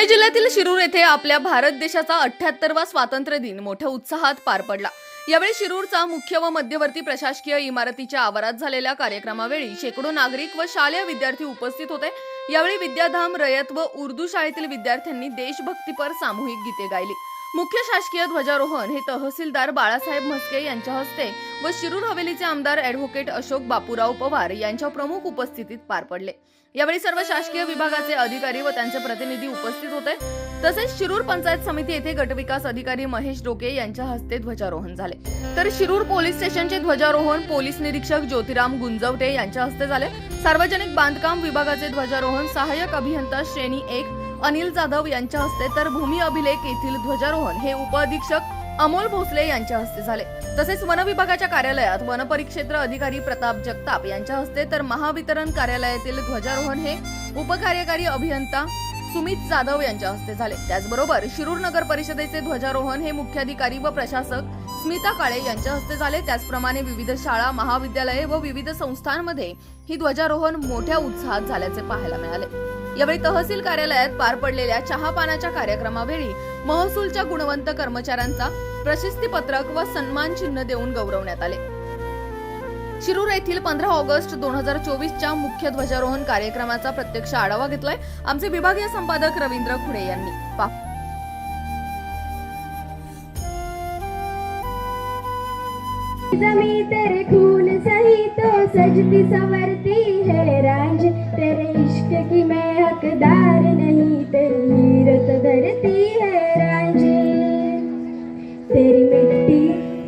धुळे जिल्ह्यातील शिरूर येथे आपल्या भारत देशाचा अठ्याहत्तरवा स्वातंत्र्य दिन मोठ्या उत्साहात पार पडला. यावेळी शिरूरचा मुख्य व मध्यवर्ती प्रशासकीय इमारतीच्या आवारात झालेल्या कार्यक्रमावेळी शेकडो नागरिक व शालेय विद्यार्थी उपस्थित होते. यावेळी विद्याधाम रयत व उर्दू शाळेतील विद्यार्थ्यांनी देशभक्तीपर सामूहिक गीते गायली. मुख्य शासकीय ध्वजारोहण हे तहसीलदार बाळासाहेब म्हस्के यांच्या हस्ते व शिरूर हवेलीचे आमदार ॲडव्होकेट अशोक बापूराव पवार यांच्या प्रमुख उपस्थितीत पार पडले. यावेळी सर्व शासकीय विभागाचे अधिकारी व त्यांचे प्रतिनिधी उपस्थित होते. तसेच शिरूर पंचायत समिती येथे गटविकास अधिकारी महेश डोके यांच्या हस्ते ध्वजारोहण झाले. तर शिरूर पोलीस स्टेशनचे ध्वजारोहण पोलीस निरीक्षक ज्योतिराम गुंजवटे यांच्या हस्ते झाले. सार्वजनिक बांधकाम विभागाचे ध्वजारोहण सहाय्यक अभियंता श्रेणी एक अनिल जाधव यांच्या हस्ते तर भूमी अभिलेख येथील ध्वजारोहण हे उपअधीक्षक अमोल भोसले यांच्या हस्ते झाले. तसेच वन विभागाच्या कार्यालयात वनपरिक्षेत्र अधिकारी प्रताप जगताप यांच्या हस्ते तर महावितरण कार्यालयातील ध्वजारोहण हे उपकार्यकारी अभियंता सुमित जाधव यांच्या हस्ते झाले. त्याचबरोबर शिरूर नगर परिषदेचे ध्वजारोहण हे मुख्याधिकारी व प्रशासक स्मिता काळे यांच्या हस्ते झाले. त्याचप्रमाणे विविध शाळा महाविद्यालये व विविध संस्थांमध्ये ही ध्वजारोहण मोठ्या उत्साहात झाल्याचे पाहायला मिळाले. यावेळी तहसील कार्यालयात पार पडलेल्या चहापानाच्या कार्यक्रमावेळी महसूलच्या गुणवंत कर्मचाऱ्यांचा प्रशस्ती पत्रक व सन्मान चिन्ह देऊन गौरवण्यात आले. शिरूर येथील पंधरा ऑगस्ट दोन हजार चोवीसच्या मुख्य ध्वजारोहण कार्यक्रमाचा प्रत्यक्ष आढावा घेतलाय आमचे विभागीय संपादक रवींद्र खुडे यांनी. जमी तेरे खून सही तो सजती संवरती है रांझ तेरे इश्क की मैं हकदार नहीं तेरी हीरत धरती है रांझ। तेरी मिट्टी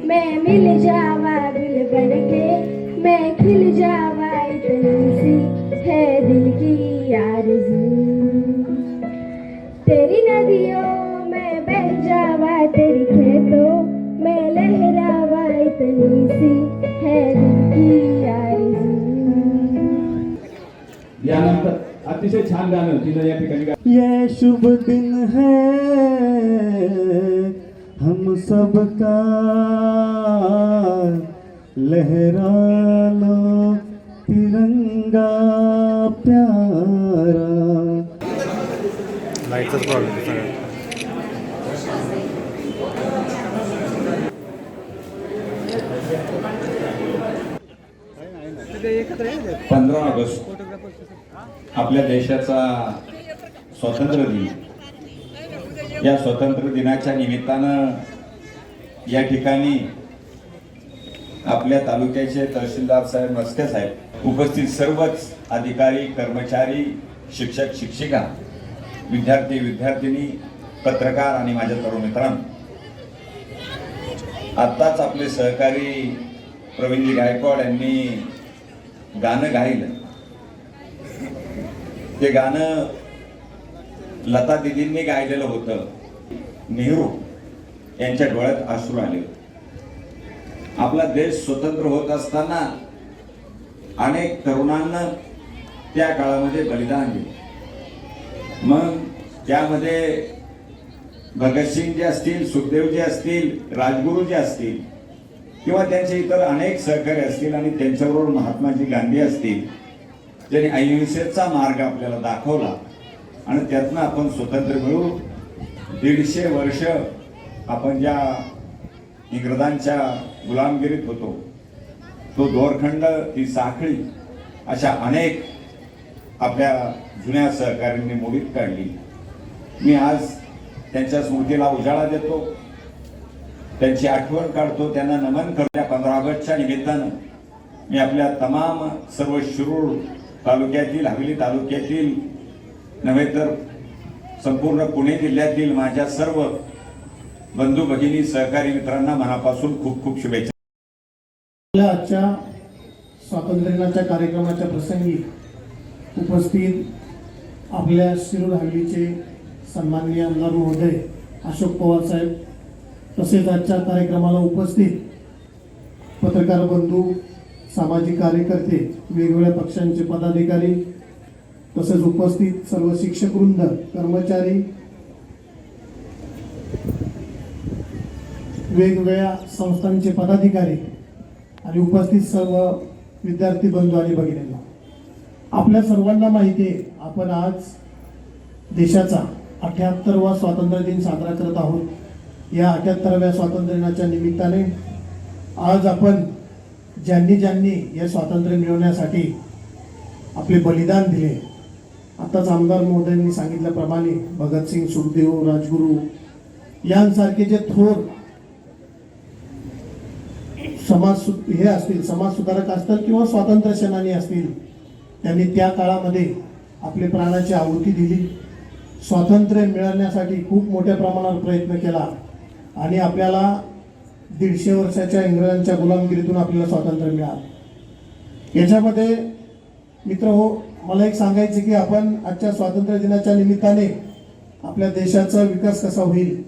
मैं मिल जावा दिल बन के मैं खिल जावा। अतिशय छान गाणं या ठिकाणी ये शुभ दिन है हम सबका लहरा लो तिरंगा प्यारा। लाईटचाच प्रॉब्लेम पंधरा ऑगस्ट. आपल्या देशाचा स्वातंत्र्य दिन. या स्वातंत्र्य दिनाच्या निमित्तानं या ठिकाणी आपल्या तालुक्याचे तहसीलदार साहेब मस्के साहेब उपस्थित सर्वच अधिकारी कर्मचारी शिक्षक शिक्षिका विद्यार्थी विद्यार्थिनी पत्रकार आणि माझ्या तरुण मित्रांनो आत्ताच आपले सहकारी प्रवीणजी गायकवाड यांनी गाणं गायलं. ते गाणं लता दिदींनी गायलेलं होतं. नेहरू यांच्या डोळ्यात अश्रू आले. आपला देश स्वतंत्र होत असताना अनेक तरुणांना त्या काळामध्ये बलिदान दिले. मग त्यामध्ये भगतसिंग जे असतील सुखदेव जे असतील राजगुरू जे असतील किंवा त्यांचे इतर अनेक सहकारी असतील आणि त्यांच्याबरोबर महात्माजी गांधी असतील ज्यांनी अहिंसेचा मार्ग आपल्याला दाखवला आणि त्यातनं आपण स्वतंत्र मिळू. दीडशे वर्ष आपण ज्या इंग्रजांच्या गुलामगिरीत होतो तो दोरखंड ती साखळी अशा अनेक आपल्या जुन्या सहकाऱ्यांनी मोडीत काढली. मी आज त्यांच्या स्मृतीला उजाळा देतो. त्यांची आठवण काढतो. त्यांना नमन करतो. पंधरा ऑगस्टच्या निमित्तानं मी आपल्या तमाम सर्व शिरूर तालुक्यातील हवेली तालुक्यातील नव्हे तर संपूर्ण पुणे जिल्ह्यातील माझ्या सर्व बंधू भगिनी सहकारी मित्रांना मनापासून खूप खूप शुभेच्छा. आपल्या आजच्या स्वातंत्र्याच्या कार्यक्रमाच्या प्रसंगी उपस्थित आपल्या शिरूर हवेलीचे सन्माननीय आमदार महोदय अशोक पवार साहेब तसेच आजच्या कार्यक्रमाला उपस्थित पत्रकार बंधू सामाजिक कार्यकर्ते वेगवेगळ्या पक्षांचे पदाधिकारी तसेच उपस्थित सर्व शिक्षक वृंद कर्मचारी वेगवेगळ्या संस्थांचे पदाधिकारी आणि उपस्थित सर्व विद्यार्थी बंधू आणि भगिनींना आपल्या सर्वांना माहिती आहे आपण आज देशाचा अठ्याहत्तरवा स्वातंत्र्य दिन साजरा करत आहोत. या अठ्याहत्तराव्या स्वातंत्र्य दिनाच्या निमित्ताने आज आपण ज्यांनी ज्यांनी या स्वातंत्र्य मिळवण्यासाठी आपले बलिदान दिले. आत्ताच आमदार महोदयांनी सांगितल्याप्रमाणे भगतसिंग सुखदेव राजगुरू यांसारखे जे थोर समाज सु- हे असतील समाज सुधारक असतील किंवा स्वातंत्र्य सेनानी असतील त्यांनी त्या काळामध्ये आपले प्राणाची आहुती दिली. स्वातंत्र्य मिळवण्यासाठी खूप मोठ्या प्रमाणावर प्रयत्न केला आणि आपल्याला दीडशे वर्षाच्या इंग्रजांच्या गुलामगिरीतून आपल्याला स्वातंत्र्य मिळालं. याच्यामध्ये मित्र हो मला एक सांगायचं की आपण आजच्या स्वातंत्र्य दिनाच्या निमित्ताने आपल्या देशाचा विकास कसा होईल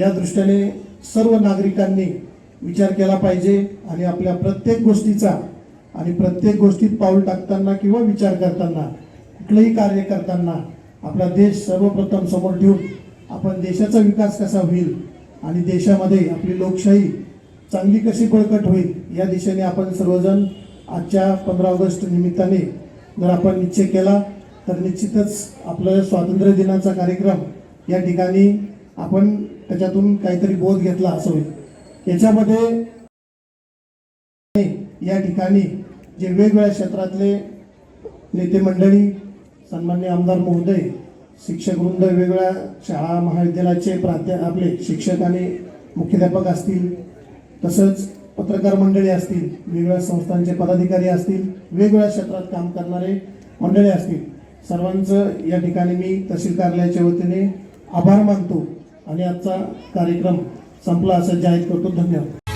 या दृष्टीने सर्व नागरिकांनी विचार केला पाहिजे आणि आपल्या प्रत्येक गोष्टीचा आणि प्रत्येक गोष्टीत पाऊल टाकताना किंवा विचार करताना कुठलंही कार्य करताना आपला देश सर्वप्रथम समोर ठेवून आपण देशाचा विकास कसा होईल आणि देशामध्ये आपली लोकशाही चांगली कशी बळकट होईल या दिशेने आपण सर्वजण आजच्या पंधरा ऑगस्ट निमित्ताने जर आपण निश्चय केला तर निश्चितच आपलं स्वातंत्र्य दिनाचा कार्यक्रम या ठिकाणी आपण त्याच्यातून काहीतरी बोध घेतला असं होईल. याच्यामध्ये या ठिकाणी जे वेगवेगळ्या क्षेत्रातले नेते मंडळी सन्मान्य आमदार महोदय शिक्षक वृंद वेगवेगळ्या शाळा महाविद्यालयाचे प्राध्या आपले शिक्षक आणि मुख्याध्यापक असतील तसंच पत्रकार मंडळी असतील वेगवेगळ्या संस्थांचे पदाधिकारी असतील वेगवेगळ्या क्षेत्रात काम करणारे मंडळी असतील सर्वांचं या ठिकाणी मी तहसील कार्यालयाच्या वतीने आभार मानतो आणि आजचा कार्यक्रम संपला असं जाहीर करतो. धन्यवाद.